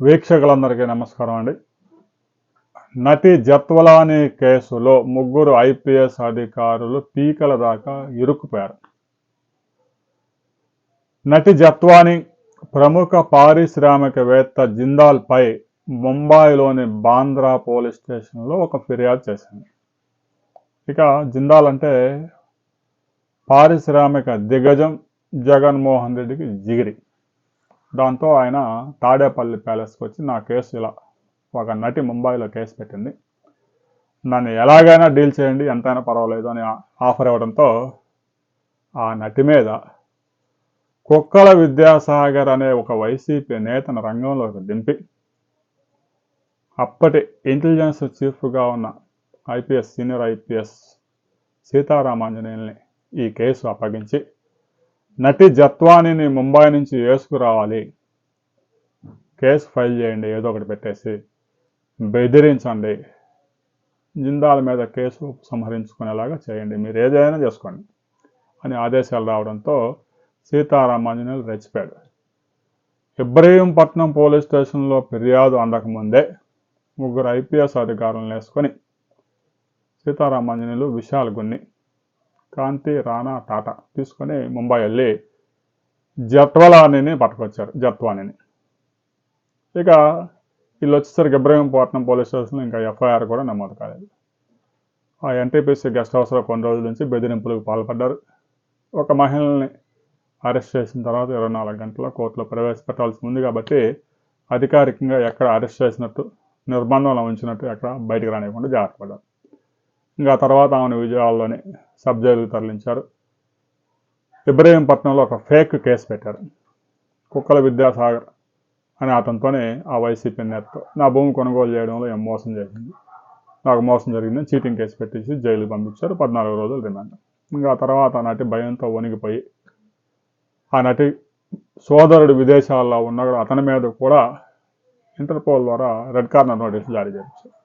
వీక్షకులందరికీ నమస్కారం అండి. నటి జత్వలాని కేసులో ముగ్గురు ఐపీఎస్ అధికారులు పీకల దాకా ఇరుక్కుపోయారు. నటి జత్వాని ప్రముఖ పారిశ్రామికవేత్త జిందాల్పై ముంబాయిలోని బాంద్రా పోలీస్ స్టేషన్లో ఒక ఫిర్యాదు చేసింది. ఇక జిందాల్ అంటే పారిశ్రామిక దిగ్గజం జగన్మోహన్ రెడ్డికి జిగిరి. దాంతో ఆయన తాడేపల్లి ప్యాలెస్కి వచ్చి నా కేసు ఇలా ఒక నటి ముంబైలో కేసు పెట్టింది. నన్ను ఎలాగైనా డీల్ చేయండి ఎంతైనా పర్వాలేదు అని ఆఫర్ ఇవ్వడంతో ఆ నటి మీద కుక్కల విద్యాసాగర్ అనే ఒక వైసీపీ నేతను రంగంలోకి దింపి అప్పటి ఇంటెలిజెన్స్ చీఫ్గా ఉన్న ఐపీఎస్ సీనియర్ ఐపీఎస్ సీతారామాంజనేయుల్ని ఈ కేసు అప్పగించి నటి జత్వానిని ముంబై నుంచి వేసుకురావాలి కేసు ఫైల్ చేయండి ఏదో ఒకటి పెట్టేసి బెదిరించండి. జిందాల మీద కేసు సంహరించుకునేలాగా చేయండి మీరు ఏదైనా చేసుకోండి అని ఆదేశాలు రావడంతో సీతారామాంజనేయులు రెచ్చిపోయాడు. ఇబ్రహీంపట్నం పోలీస్ స్టేషన్లో ఫిర్యాదు అందకముందే ముగ్గురు ఐపీఎస్ అధికారులను వేసుకొని సీతారామాంజనేయులు విశాల్ గున్ని కాంతి రాణా టాటా తీసుకొని ముంబై వెళ్ళి జట్వలానిని పట్టుకొచ్చారు జత్వానిని. ఇక వీళ్ళు వచ్చేసరికి ఇబ్రహీంపట్నం పోలీస్ స్టేషన్లో ఇంకా ఎఫ్ఐఆర్ కూడా నమోదు కాలేదు. ఆ ఎన్టీపీసీ గెస్ట్ హౌస్లో కొన్ని రోజుల నుంచి బెదిరింపులకు పాల్పడ్డారు. ఒక మహిళని అరెస్ట్ చేసిన తర్వాత ఇరవై నాలుగు గంటల కోర్టులో ప్రవేశపెట్టాల్సి ఉంది కాబట్టి అధికారికంగా ఎక్కడ అరెస్ట్ చేసినట్టు నిర్బంధంలో ఉంచినట్టు ఎక్కడ బయటకు రానివ్వకుండా జాగ్రత్త పడ్డారు. ఇంకా తర్వాత ఆమెను విజయవాడలోని సబ్ జైలుకు తరలించారు. ఇబ్రహీంపట్నంలో ఒక ఫేక్ కేసు పెట్టారు. కుక్కల విద్యాసాగర్ అని అతనితోనే ఆ వైసీపీ నేతతో నా భూమి కొనుగోలు చేయడంలో ఏం మోసం చేసింది? నాకు మోసం జరిగిందని చీటింగ్ కేసు పెట్టేసి జైలుకి పంపించారు. పద్నాలుగు రోజులు రిమాండ్. ఇంకా తర్వాత ఆ నటి భయంతో వణిగిపోయి ఆ నటి సోదరుడు విదేశాల్లో ఉన్నాడు అతని మీద కూడా ఇంటర్పోల్ ద్వారా రెడ్ కార్నర్ నోటీసు జారీ చేయించారు.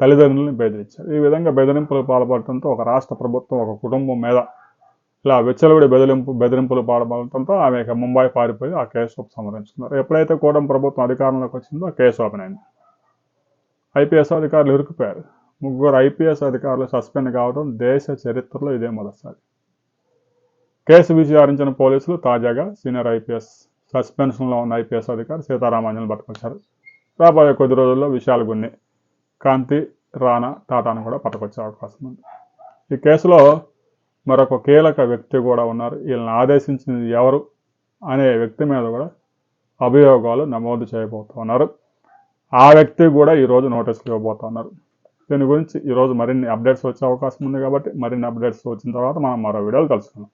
తల్లిదండ్రులను బెదిరించారు. ఈ విధంగా బెదిరింపులు పాల్పడటంతో ఒక రాష్ట్ర ప్రభుత్వం ఒక కుటుంబం మీద ఇలా విచ్చలవిడి బెదిరింపు బెదిరింపులు పాల్పడటంతో ఆమె ఇక ముంబై పారిపోయి ఆ కేసు ఉపసంహరించుకున్నారు. ఎప్పుడైతే కూటమి ప్రభుత్వం అధికారంలోకి వచ్చిందో ఆ కేసు ఓపెన్ అయింది. ఐపీఎస్ అధికారులు ఇరుక్కుపోయారు. ముగ్గురు ఐపీఎస్ అధికారులు సస్పెండ్ కావడం దేశ చరిత్రలో ఇదే మొదటిసారి. కేసు విచారించిన పోలీసులు తాజాగా సీనియర్ ఐపీఎస్ సస్పెన్షన్లో ఉన్న ఐపీఎస్ అధికారి సీతారామాంజన్ పట్టుకొచ్చారు. రాబోయే కొద్ది రోజుల్లో విషయాలు గున్నాయి కాంతి రాణా టాటాను కూడా పట్టుకొచ్చే అవకాశం ఉంది. ఈ కేసులో మరొక కీలక వ్యక్తి కూడా ఉన్నారు. వీళ్ళని ఆదేశించింది ఎవరు అనే వ్యక్తి మీద కూడా అభియోగాలు నమోదు చేయబోతున్నారు. ఆ వ్యక్తి కూడా ఈరోజు నోటీసులు ఇవ్వబోతున్నారు. దీని గురించి ఈరోజు మరిన్ని అప్డేట్స్ వచ్చే అవకాశం ఉంది కాబట్టి మరిన్ని అప్డేట్స్ వచ్చిన తర్వాత మనం మరో వీడియోలు కలుసుకుందాం.